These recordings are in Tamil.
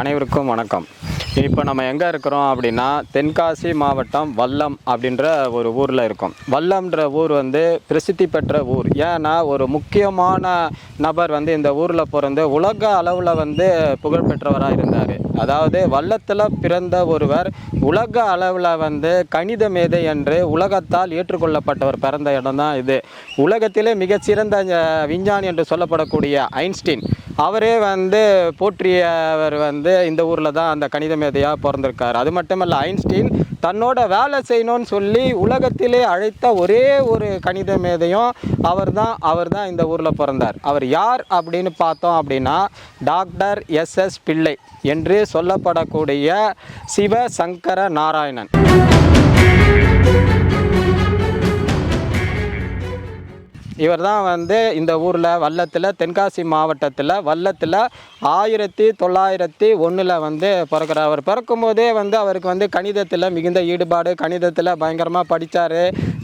அனைவருக்கும் வணக்கம். இப்போ நம்ம எங்கே இருக்கிறோம் அப்படின்னா தென்காசி மாவட்டம் வல்லம் அப்படின்ற ஒரு ஊரில் இருக்கோம். வல்லம்ன்ற ஊர் வந்து பிரசித்தி பெற்ற ஊர். ஏன்னா ஒரு முக்கியமான நபர் வந்து இந்த ஊரில் பிறந்து உலக அளவில் வந்து புகழ்பெற்றவராக இருந்தார். அதாவது வல்லத்தில் பிறந்த ஒருவர் உலக அளவில் வந்து கணித மேதை என்று உலகத்தால் ஏற்றுக்கொள்ளப்பட்டவர் பிறந்த இடம் தான் இது. உலகத்திலே மிகச்சிறந்த விஞ்ஞானி என்று சொல்லப்படக்கூடிய ஐன்ஸ்டீன். அவரே வந்து போற்றியவர் வந்து இந்த ஊரில் தான் அந்த கணித மேதையாக பிறந்திருக்கார். அது மட்டுமல்ல ஐன்ஸ்டீன் தன்னோட வேலை செய்யணும்னு சொல்லி உலகத்திலே அழைத்த ஒரே ஒரு கணித மேதையும் அவர் தான் அவர் தான் இந்த ஊரில் பிறந்தார். அவர் யார் அப்படின்னு பார்த்தோம் அப்படின்னா டாக்டர் எஸ் எஸ் பிள்ளை என்று சொல்லப்படக்கூடிய சிவசங்கர நாராயணன். இவர் தான் வந்து இந்த ஊரில் வல்லத்தில் தென்காசி மாவட்டத்தில் வல்லத்தில் ஆயிரத்தி தொள்ளாயிரத்தி ஒன்றில் வந்து பிறக்கிறார். அவர் பிறக்கும் போதே வந்து அவருக்கு வந்து கணிதத்தில் மிகுந்த ஈடுபாடு கணிதத்தில் பயங்கரமாக படித்தார்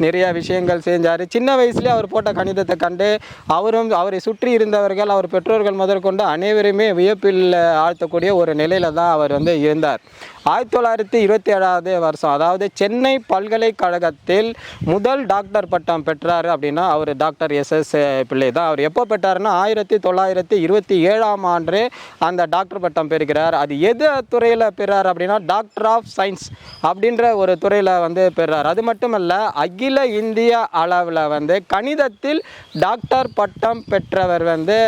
நிறைய விஷயங்கள் செஞ்சார். சின்ன வயசுலேயே அவர் போட்ட கணிதத்தை கண்டு அவரும் அவரை சுற்றி இருந்தவர்கள் அவர் பெற்றோர்கள் முதற்கொண்டு அனைவருமே வியப்பில் ஆழ்த்தக்கூடிய ஒரு நிலையில் தான் அவர் வந்து இருந்தார். ஆயிரத்தி தொள்ளாயிரத்தி இருபத்தி ஏழாவது வருஷம் அதாவது சென்னை பல்கலைக்கழகத்தில் முதல் டாக்டர் பட்டம் பெற்றார் அப்படின்னா அவர் டாக்டர் எஸ் எஸ் பிள்ளை தான். அவர் எப்போ பெற்றாருன்னா ஆயிரத்தி தொள்ளாயிரத்தி இருபத்தி ஏழாம் ஆண்டு அந்த டாக்டர் பட்டம் பெறுகிறார். அது எது துறையில் பெறார் அப்படின்னா டாக்டர் ஆஃப் சயின்ஸ் அப்படின்ற ஒரு துறையில் வந்து பெறார். அது மட்டுமல்ல அகில இந்திய அளவில் வந்து கணிதத்தில் டாக்டர் பட்டம் பெற்றவர் வந்து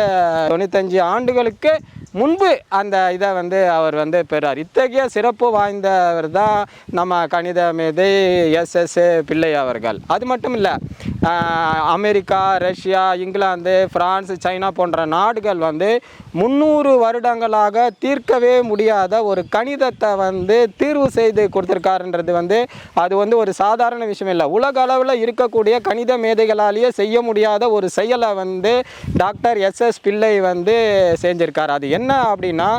தொண்ணூத்தஞ்சு ஆண்டுகளுக்கு முன்பு அந்த இதை வந்து அவர் வந்து பெறார். இத்தகைய சிறப்பு வாய்ந்தவர் தான் நம்ம கணித மேதை எஸ் எஸ் பிள்ளை அவர்கள். அது மட்டும் இல்லை America Russia England France China போன்ற நாடுகள் வந்து முந்நூறு வருடங்களாக தீர்க்கவே முடியாத ஒரு கணிதத்தை வந்து தீர்வு செய்து கொடுத்துருக்காருன்றது வந்து அது வந்து ஒரு சாதாரண விஷயம் இல்லை. உலக அளவில் இருக்கக்கூடிய கணித மேதைகளாலேயே செய்ய முடியாத ஒரு செயலை வந்து டாக்டர் எஸ் எஸ் பிள்ளை வந்து செஞ்சிருக்கார். அது என்ன அப்படின்னா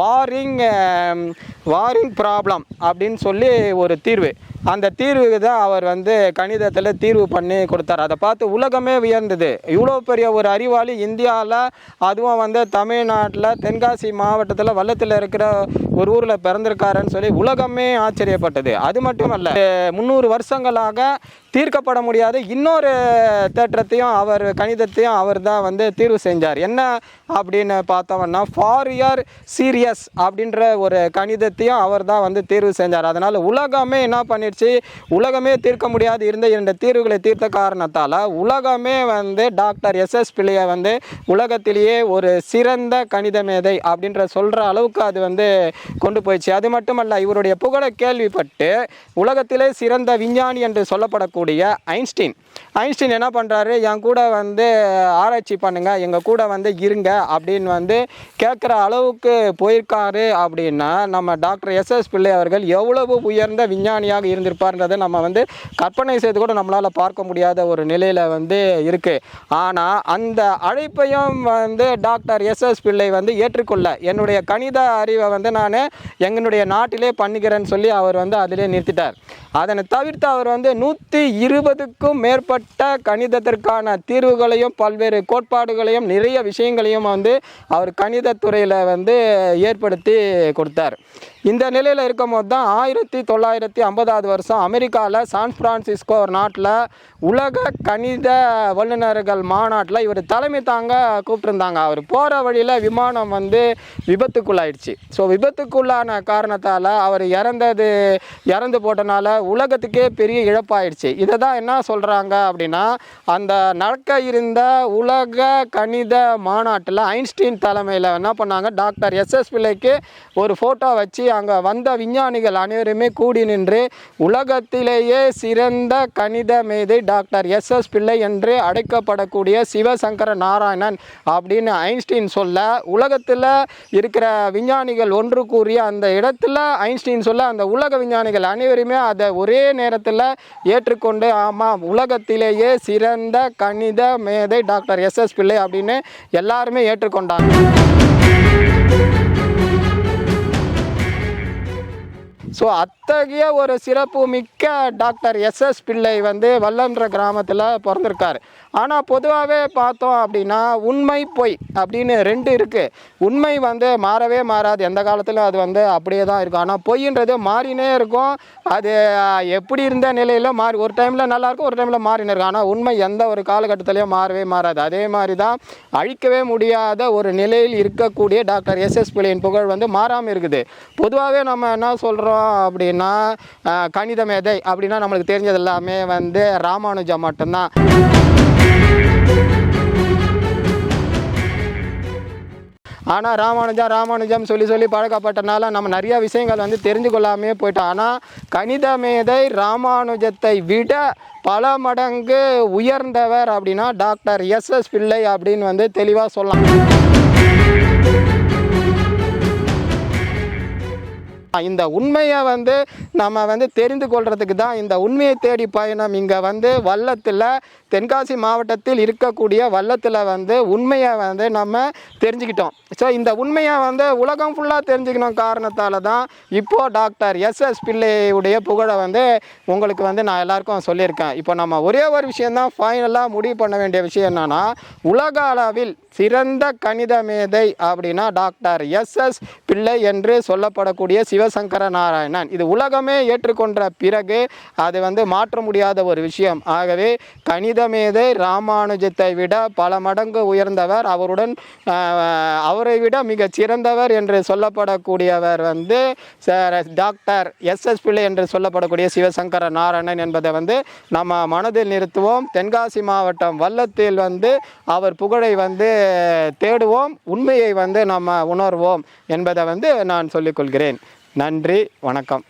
வாரிங் வாரிங் ப்ராப்ளம் அப்படின்னு சொல்லி ஒரு தீர்வு. அந்த தீர்வுக்கு தான் அவர் வந்து கணிதத்தில் தீர்வு பண்ணி கொடுத்தார். அதை பார்த்து உலகமே வியந்தது. இவ்வளோ பெரிய ஒரு அறிவாளி இந்தியாவில் அதுவும் வந்து தமிழ்நாட்டில் தென்காசி மாவட்டத்தில் வல்லத்தில் இருக்கிற ஒரு ஊரில் பிறந்திருக்காருன்னு சொல்லி உலகமே ஆச்சரியப்பட்டது. அது மட்டுமல்ல முந்நூறு வருஷங்களாக தீர்க்கப்பட முடியாத இன்னொரு தேற்றத்தையும் அவர் கணிதத்தையும் அவர் தான் வந்து தீர்வு செஞ்சார். என்ன அப்படின்னு பார்த்தோம்னா ஃபாரியர் சீரியஸ் அப்படின்ற ஒரு கணிதத்தையும் அவர் தான் வந்து தீர்வு செஞ்சார். அதனால் உலகமே என்ன பண்ணிடுச்சு? உலகமே தீர்க்க முடியாது இருந்த இரண்டு தீர்வுகளை தீர்த்த காரணத்தால் உலகமே வந்து டாக்டர் எஸ் எஸ் பிள்ளையை வந்து உலகத்திலேயே ஒரு சிறந்த கணித மேதை அப்படின்ற சொல்கிற அளவுக்கு அது வந்து கொண்டு போயிடுச்சு. அது மட்டுமல்ல இவருடைய புகழை கேள்விப்பட்டு உலகத்திலே சிறந்த விஞ்ஞானி என்று சொல்லப்படக்கூடிய ஐன்ஸ்டீன். ஐன்ஸ்டீன் என்ன பண்ணுறாரு என் கூட வந்து ஆராய்ச்சி பண்ணுங்கள் எங்கள் கூட வந்து இருங்க அப்படின்னு வந்து கேட்குற அளவுக்கு போயிருக்காரு அப்படின்னா நம்ம டாக்டர் எஸ் எஸ் பிள்ளை அவர்கள் எவ்வளவு உயர்ந்த விஞ்ஞானியாக இருந்திருப்பார்ன்றதை நம்ம வந்து கற்பனை செய்து கூட நம்மளால் பார்க்க முடியாத ஒரு நிலையில் வந்து இருக்குது ஆனால் அந்த அழைப்பையும் வந்து டாக்டர் எஸ் எஸ் பிள்ளை வந்து ஏற்றுக்கொள்ள என்னுடைய கணித அறிவை வந்து நான் எங்களுடைய நாட்டிலே பண்ணுகிறேன்னு சொல்லி அவர் வந்து அதிலே நிறுத்திட்டார். அதனை தவிர்த்து அவர் வந்து நூற்றி இருபதுக்கும் மேற்பட்ட கணிதத்திற்கான தீர்வுகளையும் பல்வேறு கோட்பாடுகளையும் நிறைய விஷயங்களையும் வந்து அவர் கணிதத்துறையில் வந்து ஏற்படுத்தி கொடுத்தார். இந்த நிலையில் இருக்கும் போது தான் ஆயிரத்தி தொள்ளாயிரத்தி ஐம்பதாவது வருஷம் அமெரிக்காவில் சான் ஃப்ரான்சிஸ்கோ ஒரு நாட்டில் உலக கணித வல்லுநர்கள் மாநாட்டில் இவர் தலைமை தாங்க கூப்பிட்டுருந்தாங்க. அவர் போகிற வழியில் விமானம் வந்து விபத்துக்குள்ளாயிடுச்சு. ஸோ விபத்துக்குள்ளான காரணத்தால் அவர் இறந்தது இறந்து போட்டனால உலகத்துக்கே பெரிய இழப்பாயிடுச்சு. இதை தான் என்ன சொல்கிறாங்க அப்படின்னா அந்த நடக்க இருந்த உலக கணித மாநாட்டில் ஐன்ஸ்டீன் தலைமையில் என்ன பண்ணாங்க? டாக்டர் எஸ்எஸ் பிள்ளைக்கு ஒரு ஃபோட்டோ வச்சு அங்கே வந்த விஞ்ஞானிகள் அனைவருமே கூடி நின்று உலகத்திலேயே சிறந்த கணித மேதை டாக்டர் எஸ்எஸ் பிள்ளை என்று அழைக்கப்படக்கூடிய சிவசங்கர நாராயணன் அப்படின்னு ஐன்ஸ்டீன் சொல்ல உலகத்தில் இருக்கிற விஞ்ஞானிகள் ஒன்று கூறிய அந்த இடத்துல ஐன்ஸ்டீன் சொல்ல அந்த உலக விஞ்ஞானிகள் அனைவருமே அதை ஒரே நேரத்தில் ஏற்றுக்கொண்டு ஆமாம் உலகத்திலேயே சிறந்த கணித மேதை டாக்டர் எஸ்எஸ் பிள்ளை அப்படின்னு எல்லாருமே ஏற்றுக்கொண்டாங்க. ஸோ அத்தகைய ஒரு சிறப்பு மிக்க டாக்டர் எஸ்எஸ் பிள்ளை வந்து வல்லம்ன்ற கிராமத்தில் பிறந்திருக்காரு. ஆனால் பொதுவாகவே பார்த்தோம் அப்படின்னா உண்மை பொய் அப்படின்னு ரெண்டு இருக்குது உண்மை வந்து மாறவே மாறாது. எந்த காலத்திலும் அது வந்து அப்படியே தான் இருக்கும். ஆனால் பொய்ன்றது மாறினே இருக்கும். அது எப்படி இருந்த நிலையில் மாறி ஒரு டைமில் நல்லாயிருக்கும் ஒரு டைமில் மாறினே இருக்கும். ஆனால் உண்மை எந்த ஒரு காலகட்டத்திலையும் மாறவே மாறாது. அதே மாதிரி தான் அழிக்கவே முடியாத ஒரு நிலையில் இருக்கக்கூடிய டாக்டர் எஸ்எஸ் பிள்ளையின் புகழ் வந்து மாறாமல் இருக்குது. பொதுவாகவே நம்ம என்ன சொல்கிறோம் அப்படின்னு ஆஹ், கணித மேதை அப்படின்னா நம்மளுக்கு தெரிஞ்சது எல்லாமே வந்து ராமானுஜம் மட்டும்தான். ஆனால் ராமானுஜம் ராமானுஜம் சொல்லி சொல்லி பழக்கப்பட்டனால நம்ம நிறைய விஷயங்கள் வந்து தெரிஞ்சு கொள்ளாமே போயிட்டோம். ஆனால் கணித மேதை ராமானுஜத்தை விட பல மடங்கு உயர்ந்தவர் அப்படின்னா டாக்டர் எஸ் எஸ் பிள்ளை அப்படின்னு வந்து தெளிவாக சொல்லலாம். இந்த உண்மையை வந்து நம்ம வந்து தெரிந்து கொள்றதுக்கு தான் இந்த உண்மையை தேடி பயணம். இங்கே வந்து வல்லத்தில் தென்காசி மாவட்டத்தில் இருக்கக்கூடிய வல்லத்தில் வந்து உண்மையை வந்து நம்ம தெரிஞ்சுக்கிட்டோம். ஸோ இந்த உண்மையை வந்து உலகம் ஃபுல்லாக தெரிஞ்சுக்கணும் காரணத்தால் தான் இப்போது டாக்டர் எஸ்எஸ் பிள்ளையுடைய புகழை வந்து உங்களுக்கு வந்து நான் எல்லாருக்கும் சொல்லியிருக்கேன். இப்போ நம்ம ஒரே ஒரு விஷயந்தான் ஃபைனலாக முடிவு பண்ண வேண்டிய விஷயம் என்னென்னா உலக அளவில் சிறந்த கணித மேதை அப்படின்னா டாக்டர் எஸ்எஸ் பிள்ளை என்று சொல்லப்படக்கூடிய சிவசங்கர நாராயணன். இது உலகமே ஏற்றுக்கொண்ட பிறகு அது வந்து மாற்ற முடியாத ஒரு விஷயம். ஆகவே கணித மேதை ராமானுஜத்தை விட பல மடங்கு உயர்ந்தவர். அவருடன் அவரை விட மிக சிறந்தவர் என்று சொல்லப்படக்கூடியவர் வந்து ச- டாக்டர் எஸ்எஸ் பிள்ளை என்று சொல்லப்படக்கூடிய சிவசங்கர நாராயணன் என்பதை வந்து நம்ம மனதில் நிறுத்துவோம். தென்காசி மாவட்டம் வல்லத்தில் வந்து அவர் புகழை வந்து தேடுவோம் உண்மையை வந்து நம்ம உணர்வோம் என்பதை வந்து நான் சொல்லிக்கொள்கிறேன் நன்றி வணக்கம்.